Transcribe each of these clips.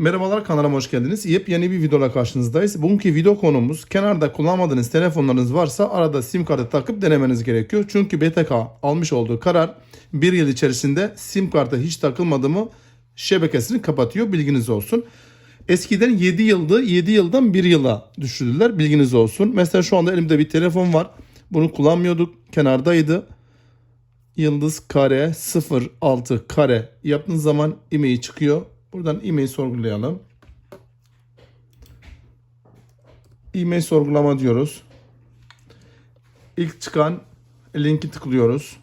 Merhabalar kanalıma hoş geldiniz. Yepyeni bir videola karşınızdayız. Bugünkü video konumuz kenarda kullanmadığınız telefonlarınız varsa arada sim kartı takıp denemeniz gerekiyor. Çünkü BTK almış olduğu karar bir yıl içerisinde sim kartı hiç takılmadı mı şebekesini kapatıyor bilginiz olsun. Eskiden 7 yıldı 7 yıldan 1 yıla düşürdüler bilginiz olsun. Mesela şu anda elimde bir telefon var. Bunu kullanmıyorduk kenardaydı. Yıldız kare 06 kare yaptığınız zaman e-mail çıkıyor. Buradan e-mail sorgulayalım. E-mail sorgulama diyoruz. İlk çıkan linki tıklıyoruz.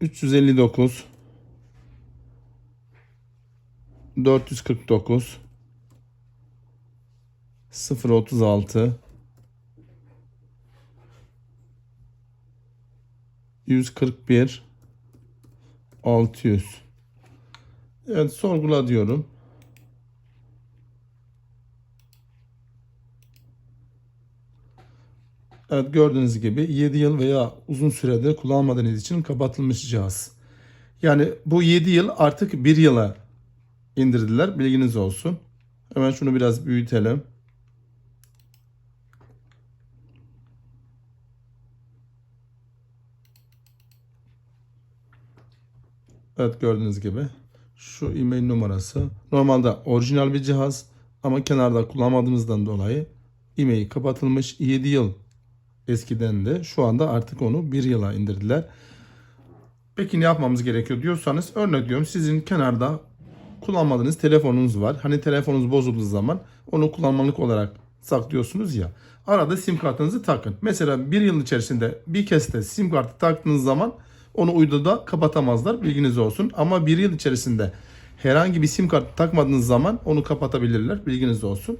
...359... ...449... ...036... 141 600 Evet sorgula diyorum. Evet gördüğünüz gibi 7 yıl veya uzun süredir kullanmadığınız için kapatılmış cihaz. Yani bu 7 yıl artık 1 yıla indirdiler. Bilginiz olsun. Hemen şunu biraz büyütelim. Evet gördüğünüz gibi şu e-mail numarası. Normalde orijinal bir cihaz ama kenarda kullanmadığımızdan dolayı e-mail kapatılmış 7 yıl eskiden de şu anda artık onu 1 yıla indirdiler. Peki ne yapmamız gerekiyor diyorsanız örnek diyorum sizin kenarda kullanmadığınız telefonunuz var. Hani telefonunuz bozulduğu zaman onu kullanmalık olarak saklıyorsunuz ya. Arada sim kartınızı takın. Mesela bir yıl içerisinde bir kez de sim kartı taktığınız zaman onu uyduda kapatamazlar. Bilginiz olsun. Ama bir yıl içerisinde herhangi bir sim kartı takmadığınız zaman onu kapatabilirler. Bilginiz olsun.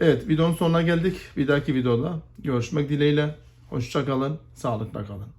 Evet videonun sonuna geldik. Bir dahaki videoda görüşmek dileğiyle. Hoşçakalın. Sağlıkla kalın.